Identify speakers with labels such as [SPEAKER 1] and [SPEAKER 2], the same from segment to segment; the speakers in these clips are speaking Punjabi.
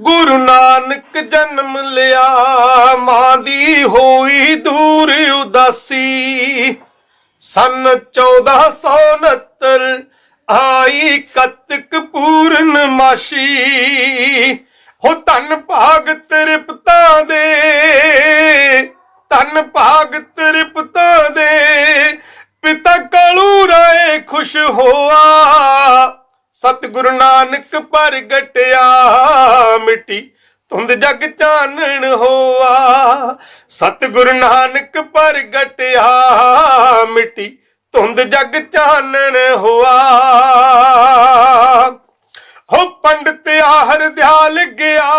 [SPEAKER 1] ਗੁਰੂ ਨਾਨਕ ਜਨਮ ਲਿਆ, ਮਾਂ ਦੀ ਹੋਈ ਦੂਰ ਉਦਾਸੀ। ਸਨ 1469 ਆਈ ਕਤਕ ਪੂਰਨ ਮਾਸ਼ੀ। ਹੋ ਧੰਨ ਭਾਗ ਤ੍ਰਿਪਤਾ ਦੇ, ਧੰਨ ਭਾਗ ਨਾਨਕ ਪ੍ਰਗਟਿਆ, ਮਿੱਟੀ ਤੁੰਦ ਜਗ ਚਾਨਣ ਹੋਆ। ਸਤਿਗੁਰੂ ਨਾਨਕ ਪ੍ਰਗਟਿਆ, ਮਿੱਟੀ ਤੁੰਦ ਜਗ ਚਾਨਣ ਹੋਆ। ਹੋ ਪੰਡਤ ਆਹਰ ਦਿਆਲ ਗਿਆ,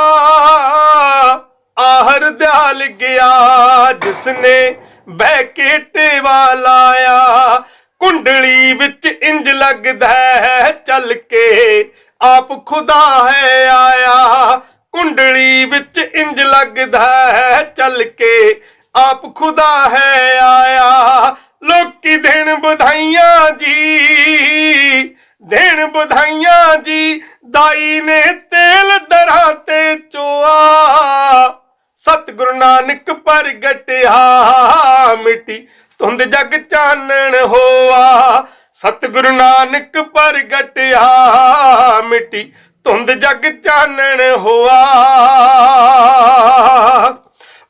[SPEAKER 1] ਆਹਰ ਦਿਆਲ ਗਿਆ, ਜਿਸਨੇ ਬਹਿ ਕੇ ਟੇਵਾ ਲਾਇਆ। ਕੁੰਡਲੀ ਵਿੱਚ ਇੰਜ ਲੱਗਦਾ ਚੱਲ ਕੇ ਆਪ ਖੁਦਾ ਹੈ ਆਇਆ। ਕੁੰਡਲੀ ਵਿੱਚ ਇੰਜ ਲੱਗਦਾ ਹੈ, ਚੱਲ ਕੇ ਆਪ ਖੁਦਾ ਹੈ ਆਇਆ। ਲੋਕੀ ਦੇਣ ਵਧਾਈਆਂ ਜੀ, ਦੇਣ ਵਧਾਈਆਂ ਜੀ, ਦਾਈ ਨੇ ਤੇਲ ਦਰਾਂ ਤੇ ਚੋਆ। ਸਤਿਗੁਰੂ ਨਾਨਕ ਪ੍ਰਗਟਿਆ, ਮਿੱਟੀ ਤੁੰਦ ਜਗ ਚਾਨਣ ਹੋਆ। ਸਤਿਗੁਰੂ ਨਾਨਕ ਪ੍ਰਗਟਿਆ ਮਿੱਟੀ ਧੁੰਦ ਜਗ ਚਾਨਣ ਹੋਆ।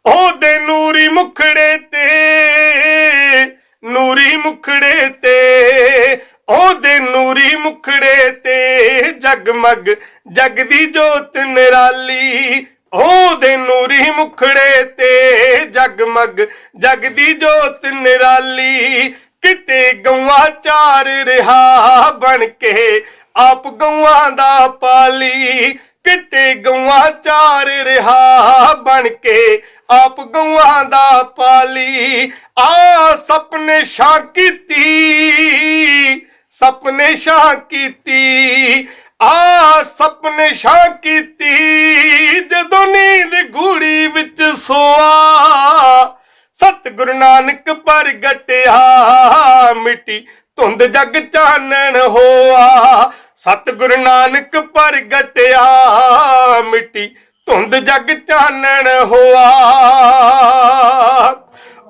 [SPEAKER 1] ਉਹਦੇ ਨੂਰੀ ਮੁਖੜੇ ਤੇ, ਨੂਰੀ ਮੁਖੜੇ ਤੇ, ਉਹਦੇ ਨੂਰੀ ਮੁਖੜੇ ਤੇ ਜਗਮਗ ਜਗਦੀ ਜੋਤ ਨਿਰਾਲੀ। ਉਹਦੇ ਨੂਰੀ ਮੁਖੜੇ ਤੇ ਜਗਮਗ ਜਗਦੀ ਜੋਤ ਨਿਰਾਲੀ। ਕਿਤੇ ਗਊਆਂ ਚਾਰ ਰਿਹਾ ਬਣ ਕੇ, ਆਪ ਗਊਆਂ ਦਾ ਪਾਲੀ। ਕਿਤੇ ਗਊਆਂ ਚਾਰ ਰਿਹਾ ਬਣ ਕੇ, ਆਪ ਗਊਆਂ ਦਾ ਪਾਲੀ। ਆ ਸਪਨੇ ਸ਼ਾਂ ਕੀਤੀ, ਸਪਨੇ ਸ਼ਾਂ ਕੀਤੀ। ਆ ਸਪਨੇ ਸ਼ਾਂ ਕੀਤੀ, ਜਦੋਂ ਨੀਂਦ ਗੂੜੀ ਵਿੱਚ ਸੋਆ ਸਤਿਗੁਰੂ ਨਾਨਕ ਪ੍ਰਗਟਿਆ ਮਿੱਟੀ ਧੁੰਦ ਜਗ ਚਾਨਣ ਹੋਆ। ਸਤਿਗੁਰੂ ਨਾਨਕ ਪ੍ਰਗਟਿਆ ਮਿੱਟੀ ਧੁੰਦ ਜਗ ਚਾਨਣ ਹੋਆ।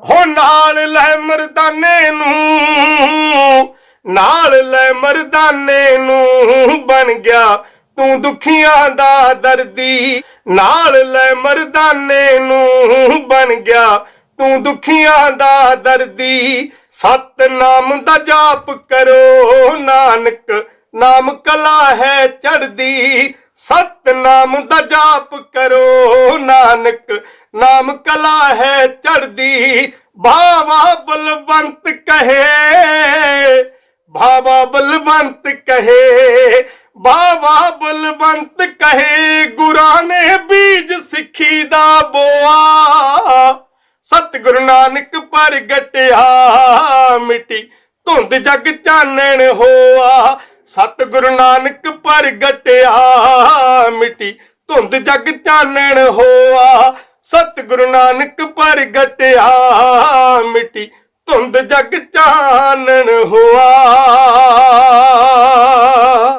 [SPEAKER 1] ਹੋ ਨਾਲ ਲੈ ਮਰਦਾਨੇ ਨੂੰ, ਨਾਲ ਲੈ ਮਰਦਾਨੇ ਨੂੰ ਬਣ ਗਿਆ ਤੂੰ ਦੁਖੀਆਂ ਦਾ ਦਰਦੀ। ਨਾਲ ਲੈ ਮਰਦਾਨੇ ਨੂੰ ਬਣ ਗਿਆ ਤੂੰ ਦੁਖੀਆਂ ਦਾ ਦਰਦੀ, ਸਤਨਾਮ ਦਾ ਜਾਪ ਕਰੋ, ਨਾਨਕ, ਨਾਮ ਕਲਾ ਹੈ ਚੜਦੀ ਸਤਨਾਮ ਦਾ ਜਾਪ ਕਰੋ, ਨਾਨਕ, ਨਾਮ ਕਲਾ ਹੈ ਚੜਦੀ ਬਾਵਾ ਬਲਵੰਤ ਕਹੇ ਬਾਵਾ ਬਲਵੰਤ ਕਹੇ ਬਾਵਾ ਬਲਵੰਤ ਕਹੇ, ਗੁਰਾਂ ਨੇ ਬੀਜ ਸਿੱਖੀ ਦਾ ਬੋਆ। ਸਤਿਗੁਰੂ ਨਾਨਕ ਪ੍ਰਗਟਿਆ, ਮਿੱਟੀ ਧੁੰਦ ਜਗ ਚਾਨਣ ਹੋਆ। ਸਤਿਗੁਰੂ ਨਾਨਕ ਪ੍ਰਗਟਿਆ, ਮਿੱਟੀ ਧੁੰਦ ਜਗ ਚਾਨਣ ਹੋਆ। ਸਤਿਗੁਰੂ ਨਾਨਕ ਪ੍ਰਗਟਿਆ, ਮਿੱਟੀ ਧੁੰਦ ਜਗ ਚਾਨਣ ਹੋਆ।